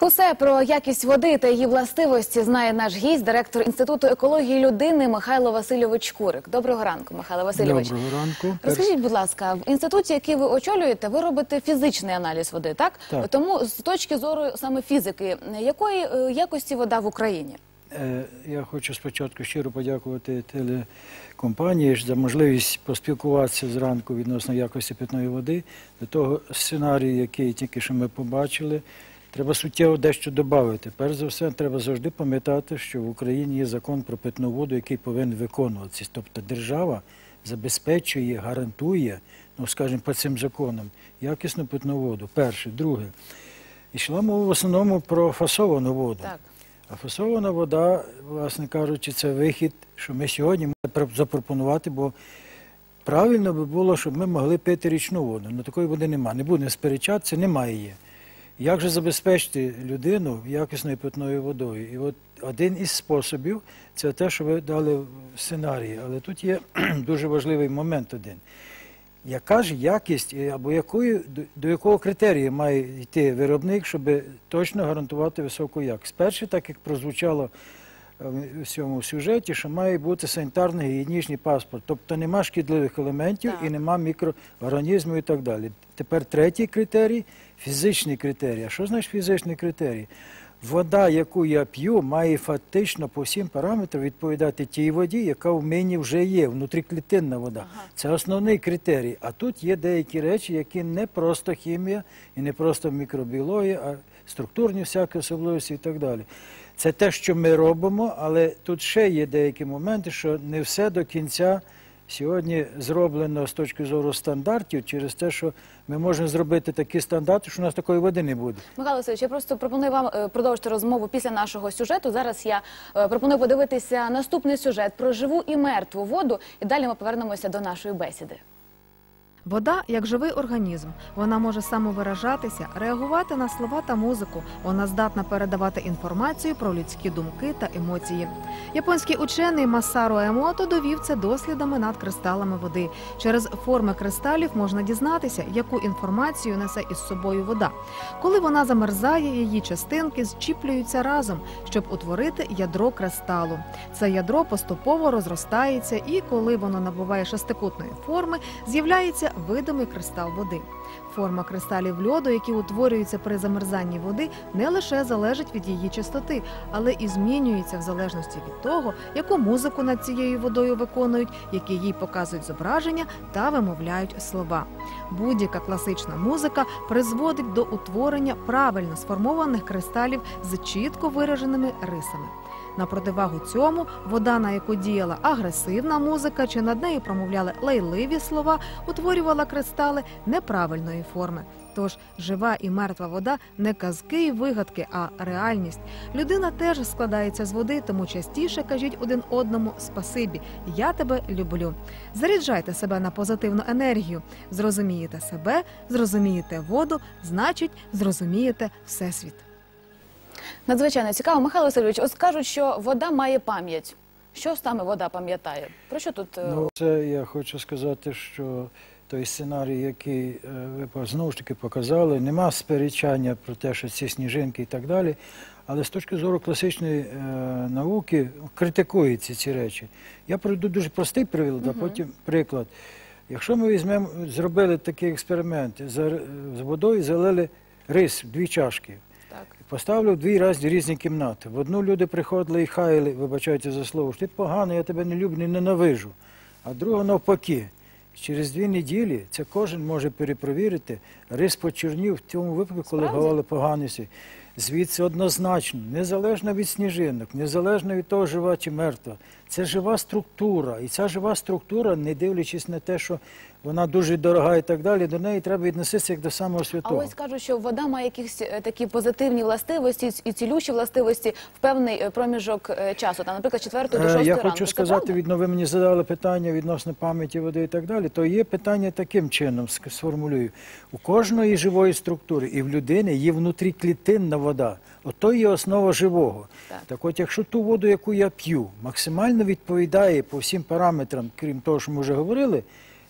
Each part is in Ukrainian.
Усе про якість води та її властивості знає наш гість, директор інституту екології людини Михайло Васильович Курик. Доброго ранку, Михайло Васильович. Доброго ранку. Розкажіть, будь ласка, в інституті, який ви очолюєте, ви робите фізичний аналіз води, так? Так. Тому з точки зору саме фізики, якої е, якості вода в Україні? Е, Я хочу спочатку щиро подякувати телекомпанії за можливість поспілкуватися зранку відносно якості питної води. До того сценарію, який тільки що ми побачили, треба суттєво дещо додати. Перш за все, треба завжди пам'ятати, що в Україні є закон про питну воду, який повинен виконуватися. Тобто держава забезпечує, гарантує, ну скажімо, по цим законам, якісну питну воду. Перше, друге. Йшла мова в основному про фасовану воду. Так. А фасована вода, власне кажучи, це вихід, що ми сьогодні можемо запропонувати, бо правильно би було, щоб ми могли пити річну воду. Ну такої води немає. Не будемо сперечатися, немає її. Як же забезпечити людину якісною питною водою? І от один із способів це те, що ви дали в сценарії. Але тут є дуже важливий момент один. Яка ж якість або якою, до, якого критерію має йти виробник, щоб точно гарантувати високу якість? Перше, так як прозвучало в цьому сюжеті, що має бути санітарно-гігієнічний паспорт, тобто нема шкідливих елементів Так. і нема мікроорганізмів і так далі. Тепер третій критерій фізичний критерій. А що значить фізичний критерій? Вода, яку я п'ю, має фактично по всім параметрам відповідати тій воді, яка в мені вже є, внутріклітинна вода. Це основний критерій. А тут є деякі речі, які не просто хімія і не просто мікробіологія, а структурні всякі особливості і так далі. Це те, що ми робимо, але тут ще є деякі моменти, що не все до кінця сьогодні зроблено з точки зору стандартів через те, що ми можемо зробити такі стандарти, що у нас такої води не буде. Михайло Васильович, я просто пропоную вам е, продовжити розмову після нашого сюжету. Зараз я е, пропоную подивитися наступний сюжет про живу і мертву воду, і далі ми повернемося до нашої бесіди. Вода як живий організм. Вона може самовиражатися, реагувати на слова та музику. Вона здатна передавати інформацію про людські думки та емоції. Японський учений Масаро Емото довів це дослідами над кристалами води. Через форми кристалів можна дізнатися, яку інформацію несе із собою вода. Коли вона замерзає, її частинки зчіплюються разом, щоб утворити ядро кристалу. Це ядро поступово розростається, і коли воно набуває шестикутної форми, з'являється видимий кристал води. Форма кристалів льоду, які утворюються при замерзанні води, не лише залежить від її чистоти, але і змінюється в залежності від того, яку музику над цією водою виконують, які їй показують зображення та вимовляють слова. Будь-яка класична музика призводить до утворення правильно сформованих кристалів з чітко вираженими рисами. На противагу цьому вода, на яку діяла агресивна музика, чи над нею промовляли лайливі слова, утворювала кристали неправильної форми. Тож жива і мертва вода не казки і вигадки, а реальність. Людина теж складається з води, тому частіше кажіть один одному спасибі. Я тебе люблю. Заряджайте себе на позитивну енергію. Зрозумієте себе, зрозумієте воду, значить, зрозумієте всесвіт. Надзвичайно цікаво. Михайло Васильович, ось кажуть, що вода має пам'ять. Що саме вода пам'ятає? Про що тут? е, Ну, це я хочу сказати, що той сценарій, який е, ви знову ж таки показали, нема сперечання про те, що ці сніжинки і так далі. Але з точки зору класичної е, науки критикуються ці речі. Я приведу дуже простий приклад, а потім приклад. Якщо ми візьмемо, зробили такий експеримент, з водою залили рис в дві чашки. В дві різні різні кімнати. В одну люди приходили і хаяли, вибачайте за слово, що ти поганий, я тебе не люблю, не ненавижу. А друга навпаки. Через дві неділі це кожен може перепровірити. Рис почернів в цьому випадку, коли говорили поганий. Звідси однозначно, незалежно від сніжинок, незалежно від того, жива чи мертва. Це жива структура. І ця жива структура, не дивлячись на те, що вона дуже дорога і так далі, до неї треба відноситися як до самого А святого. ось кажуть, що вода має якісь е, такі позитивні властивості і цілющі властивості в певний е, проміжок е, часу, там, наприклад, з 4 до Е, 6 Я хочу сказати, відно ви мені задали питання відносно пам'яті води і так далі. То є питання таким чином, сформулюю. У кожної живої структури і в людини є внутріклітинна вода. Ото є основа живого. Так. Так от, якщо ту воду, яку я п'ю, максимально відповідає по всім параметрам, крім того, що ми вже говорили,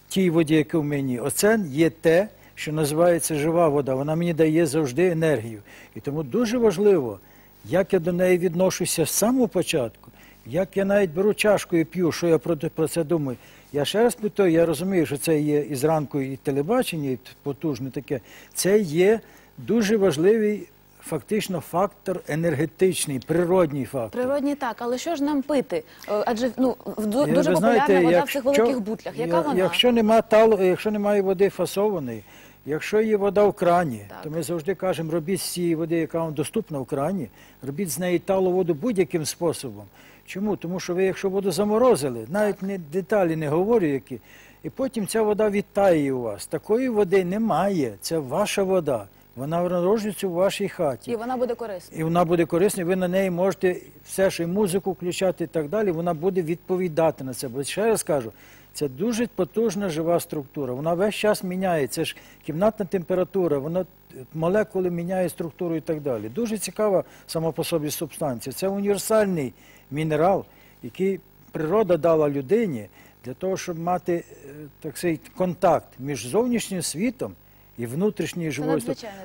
тій воді, яка в мені, оце є те, що називається жива вода. Вона мені дає завжди енергію. І тому дуже важливо, як я до неї відношуся з самого початку, як я навіть беру чашку і п'ю, що я про, про це думаю. Я ще раз питаю, я розумію, що це є і зранку і телебачення, і потужне таке. Це є дуже важливий фактично фактор енергетичний, природній фактор. Природні так, але що ж нам пити? Е, Адже ну в- ду- дуже ви популярна знаєте, вода в цих великих бутлях. Яка я- вона? Якщо нема тал, якщо немає води фасованої, якщо є вода в крані, Так. то ми завжди кажемо, робіть з цієї води, яка вам доступна в крані, робіть з неї талу воду будь-яким способом. Чому? Тому що ви, якщо воду заморозили, навіть не деталі не говорю, які, і потім ця вода відтає у вас. Такої води немає. Це ваша вода. Вона народжується у вашій хаті. І вона буде корисна. І вона буде корисна, ви на неї можете все, що і музику включати і так далі, вона буде відповідати на це. Бо ще раз кажу, це дуже потужна жива структура. Вона весь час міняє. Це ж кімнатна температура, вона молекули міняє структуру і так далі. Дуже цікава сама по собі субстанція. Це універсальний мінерал, який природа дала людині для того, щоб мати е, так сказати, контакт між зовнішнім світом і внутрішнє цікаво.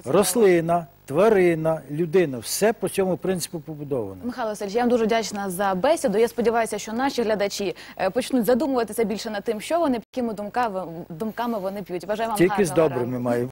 Рослина, тварина, людина все по цьому принципу побудовано. Михайло Васильович, я вам дуже вдячна за бесіду. Я сподіваюся, що наші глядачі е, почнуть задумуватися більше над тим, що вони якими думками, думками вони п'ють. Бажаю вам Тільки з гарного добрими ранку. має